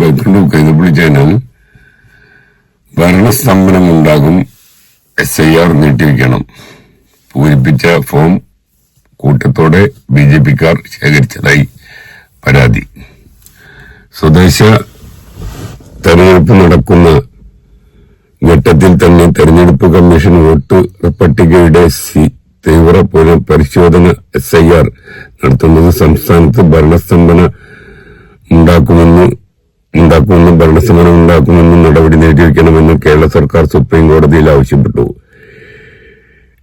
Welcome to Kaithappally channel ഭരണസ്തംഭനം ഉണ്ടാകും. S I R നീട്ടിവെക്കണം. പൂരിപ്പിച്ച ഫോം കൂട്ടത്തോടെ ബി ജെ പിക്കാർ ശേഖരിച്ചതായി പരാതി. സ്വദേശ തെരഞ്ഞെടുപ്പ് നടക്കുന്ന ഘട്ടത്തിൽ തന്നെ തെരഞ്ഞെടുപ്പ് കമ്മീഷൻ വോട്ട് പട്ടികയുടെ സി തീവ്ര പുനഃപരിശോധന എസ് ഐ ആർ നടത്തുന്നത് സംസ്ഥാനത്ത് ഭരണസ്തംഭന ഉണ്ടാക്കുമെന്ന് ഉണ്ടാക്കുമെന്നും ഭരണസമരം ഉണ്ടാക്കുമെന്നും നടപടി നേടിയിരിക്കണമെന്നും കേരള സർക്കാർ സുപ്രീം കോടതിയിൽ ആവശ്യപ്പെട്ടു.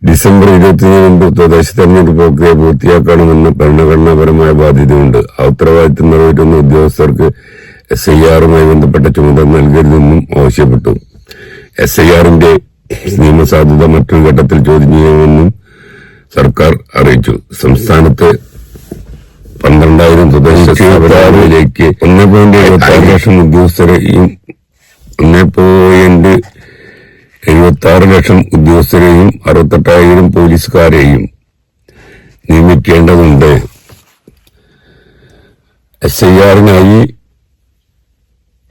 ഡിസംബർ ഇരുപത്തിയൊന്നിന് മുമ്പ് തദ്ദേശ തെരഞ്ഞെടുപ്പ് പ്രക്രിയ പൂർത്തിയാക്കണമെന്ന് ഭരണഘടനാപരമായ ബാധ്യതയുണ്ട്. ആ ഉത്തരവാദിത്തം നിറവേറ്റുന്ന ഉദ്യോഗസ്ഥർക്ക് എസ് ഐ ആറുമായി ബന്ധപ്പെട്ട ചുമതല നൽകരുതെന്നും ആവശ്യപ്പെട്ടു. എസ് ഐ ആറിന്റെ നിയമസാധുത മറ്റൊരു ഘട്ടത്തിൽ ചോദ്യം ചെയ്യുമെന്നും സർക്കാർ അറിയിച്ചു. സംസ്ഥാനത്ത് പന്ത്രണ്ടായിരം സ്ഥാപനങ്ങളിലേക്ക് ഒന്ന് പോയിന്റ് എഴുപത്തി ആറ് ലക്ഷം ഉദ്യോഗസ്ഥരെയും ഒന്ന് പോയിന്റ് എഴുപത്തി ആറ് ലക്ഷം ഉദ്യോഗസ്ഥരെയും അറുപത്തെട്ടായിരം പോലീസുകാരെയും നിയമിക്കേണ്ടതുണ്ട്. എസ് ഐ ആറിനായി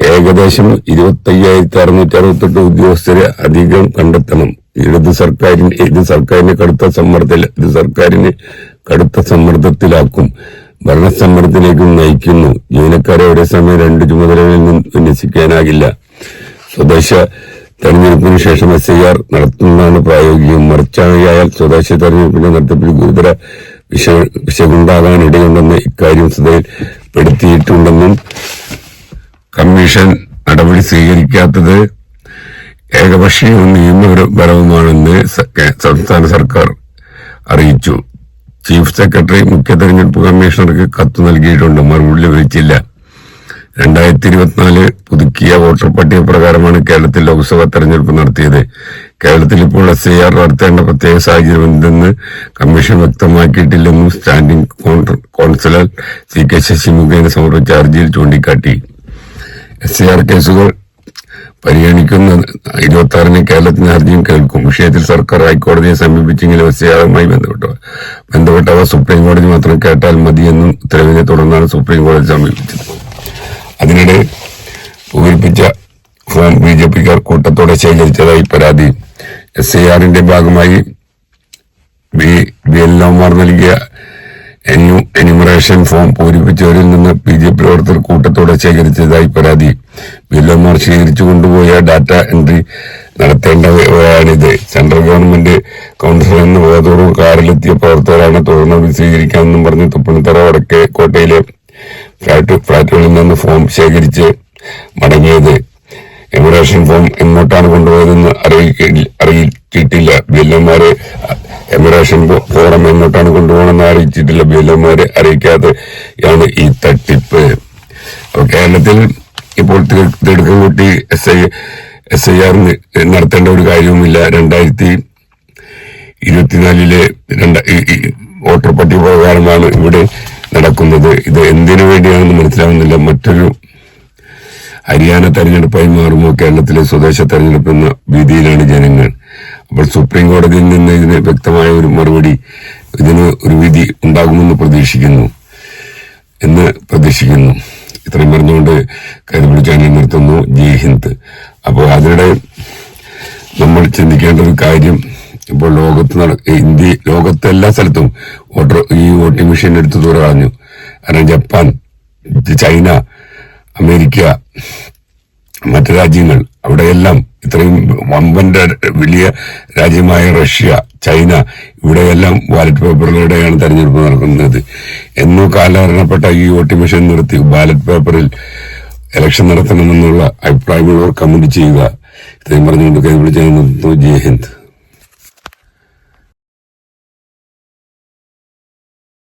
ഏകദേശം ഇരുപത്തി അയ്യായിരത്തി അറുന്നൂറ്റി അറുപത്തെട്ട് ഉദ്യോഗസ്ഥരെ അധികം കണ്ടെത്തണം. ഇടത് സർക്കാരിന് ഇത് സർക്കാരിനെ കടുത്ത സമ്മർദ്ദത്തിൽ ഇത് സർക്കാരിനെ കടുത്ത സമ്മർദ്ദത്തിലാക്കും. ഭരണസമ്മർദ്ദത്തിലേക്കും നയിക്കുന്നു. ജീവനക്കാരെ ഒരേ സമയം രണ്ട് ചുമതലകളിൽ നിന്ന് വിന്യസിക്കാനാകില്ല. സ്വദേശ തെരഞ്ഞെടുപ്പിന് ശേഷം എസ് ഐ ആർ നടത്തുന്നതാണ് പ്രായോഗികം. മറിച്ചായാൽ സ്വദേശ തെരഞ്ഞെടുപ്പിന്റെ നടത്തിപ്പിൽ ഗുരുതര വിഷ വിഷകുണ്ടാകാൻ ഇടയുണ്ടെന്ന് ഇക്കാര്യം ശ്രദ്ധയിൽപ്പെടുത്തിയിട്ടുണ്ടെന്നും കമ്മീഷൻ നടപടി സ്വീകരിക്കാത്തത് ഏകപക്ഷീയവും നിയമപരവുമാണെന്ന് സംസ്ഥാന സർക്കാർ അറിയിച്ചു. ചീഫ് സെക്രട്ടറി മുഖ്യ തെരഞ്ഞെടുപ്പ് കമ്മീഷണർക്ക് കത്ത് നൽകിയിട്ടുണ്ട്. മറുപടി ലഭിച്ചില്ല. രണ്ടായിരത്തി ഇരുപത്തിനാല് പുതുക്കിയ വോട്ടർ പട്ടിക പ്രകാരമാണ് കേരളത്തിൽ ലോക്സഭാ തെരഞ്ഞെടുപ്പ് നടത്തിയത്. കേരളത്തിൽ ഇപ്പോൾ എസ് ഐ ആർ നടത്തേണ്ട പ്രത്യേക സാഹചര്യം എന്തെന്ന് commission വ്യക്തമാക്കിയിട്ടില്ലെന്നും standing counsel C K Sasi മുഖേന സമർപ്പിച്ച ഹർജിയിൽ ചൂണ്ടിക്കാട്ടി. എസ് ഐ ആർ കേസുകൾ പരിഗണിക്കുന്ന ഇരുപത്തി ആറിന് കേരളത്തിന് ഹർജിയും കേൾക്കും. വിഷയത്തിൽ സർക്കാർ ഹൈക്കോടതിയെ സമീപിച്ചെങ്കിലും എസ് ഐ ആറുമായി ബന്ധപ്പെട്ട ബന്ധപ്പെട്ടവ സുപ്രീം കോടതി മാത്രം കേട്ടാൽ മതിയെന്നും ഉത്തരവിനെ തുടർന്നാണ് സുപ്രീം കോടതി സമീപിച്ചത്. അതിനിടെ പൂരിപ്പിച്ച ഫോം ബി ജെ പിക്കാർ കൂട്ടത്തോടെ ശേഖരിച്ചതായി പരാതി. എസ് ഐ ആറിന്റെ ഭാഗമായി ബി ബി എൽ ഒമാർ നൽകിയ എന്യു എന്യൂമറേഷൻ ഫോം പൂരിപ്പിച്ചവരിൽ നിന്ന് ബി ജെ പി പ്രവർത്തകർ കൂട്ടത്തോടെ ശേഖരിച്ചതായി പരാതി. ബി എൽ ശേഖരിച്ചു കൊണ്ടുപോയ ഡാറ്റ എൻട്രി നടത്തേണ്ടവയാണിത് സെൻട്രൽ ഗവൺമെന്റ് കൗൺസിൽ നിന്ന് ബോധപൂർവം കാറിലെത്തിയ പ്രവർത്തകരാണ് തുടർന്ന് സ്വീകരിക്കാമെന്നും പറഞ്ഞ് തുപ്പണിത്തറ വടക്കേ കോട്ടയിലെ ഫ്ളാറ്റ് ഫ്ളാറ്റുകളിൽ നിന്ന് ഫോം ശേഖരിച്ച് മടങ്ങിയത്. എമിറേഷൻ ഫോം എങ്ങോട്ടാണ് കൊണ്ടുപോയതെന്ന് അറിയിച്ചിട്ടില്ല. ബില്ലന്മാരെ എമിറേഷൻ ഫോറം എങ്ങോട്ടാണ് കൊണ്ടുപോകണമെന്ന് അറിയിച്ചിട്ടില്ല. ബില്ലന്മാരെ അറിയിക്കാതെയാണ് ഈ തട്ടിപ്പ്. കേരളത്തിൽ ഇപ്പോൾ തിടുക്കംകുട്ടി തിടുക്കം കൂട്ടി S I S I R നടത്തേണ്ട ഒരു കാര്യവുമില്ല. രണ്ടായിരത്തി ഇരുപത്തിനാലിലെ വോട്ടർ പട്ടിക പ്രകാരമാണ് ഇവിടെ നടക്കുന്നത്. ഇത് എന്തിനു വേണ്ടിയാണെന്ന് മനസ്സിലാവുന്നില്ല. മറ്റൊരു ഹരിയാന തെരഞ്ഞെടുപ്പായി മാറുമോ? കേരളത്തിലെ സ്വദേശ തെരഞ്ഞെടുപ്പ് എന്ന ഭീതിയിലാണ് ജനങ്ങൾ. അപ്പോൾ സുപ്രീം കോടതിയിൽ നിന്ന് ഇതിന് വ്യക്തമായ ഒരു മറുപടി ഇതിന് ഒരു വിധി ഉണ്ടാകുമെന്ന് പ്രതീക്ഷിക്കുന്നു. എന്ന് പ്രതീക്ഷിക്കുന്നു. ഇത്രയും പറഞ്ഞുകൊണ്ട് കരുപിടി ചാനൽ നിർത്തുന്നു. ജയ് ഹിന്ദ്. അപ്പോൾ അതിനിടെ നമ്മൾ ചിന്തിക്കേണ്ട ഒരു കാര്യം ഇപ്പോൾ ലോകത്ത് നട ഇന്ത്യ ലോകത്തെ എല്ലാ സ്ഥലത്തും വോട്ടർ ഈ വോട്ടിംഗ് മെഷീൻ എടുത്തു ദൂരെ കളഞ്ഞു. കാരണം ജപ്പാൻ ചൈന അമേരിക്ക മറ്റു രാജ്യങ്ങൾ അവിടെയെല്ലാം ഇത്രയും വമ്പന്റെ വലിയ രാജ്യമായ റഷ്യ ചൈന ഇവിടെയെല്ലാം ബാലറ്റ് പേപ്പറിലൂടെയാണ് തെരഞ്ഞെടുപ്പ് നടക്കുന്നത്. എന്നോ കാലഹരണപ്പെട്ട ഈ വോട്ടിംഗ് മെഷീൻ നിർത്തി ബാലറ്റ് പേപ്പറിൽ ഇലക്ഷൻ നടത്തണമെന്നുള്ള അഭിപ്രായമുള്ളവർ കമന്റ് ചെയ്യുക. ഇത്രയും പറഞ്ഞുകൊണ്ട് കൈ വിളിച്ചു ജയ് ഹിന്ദ്.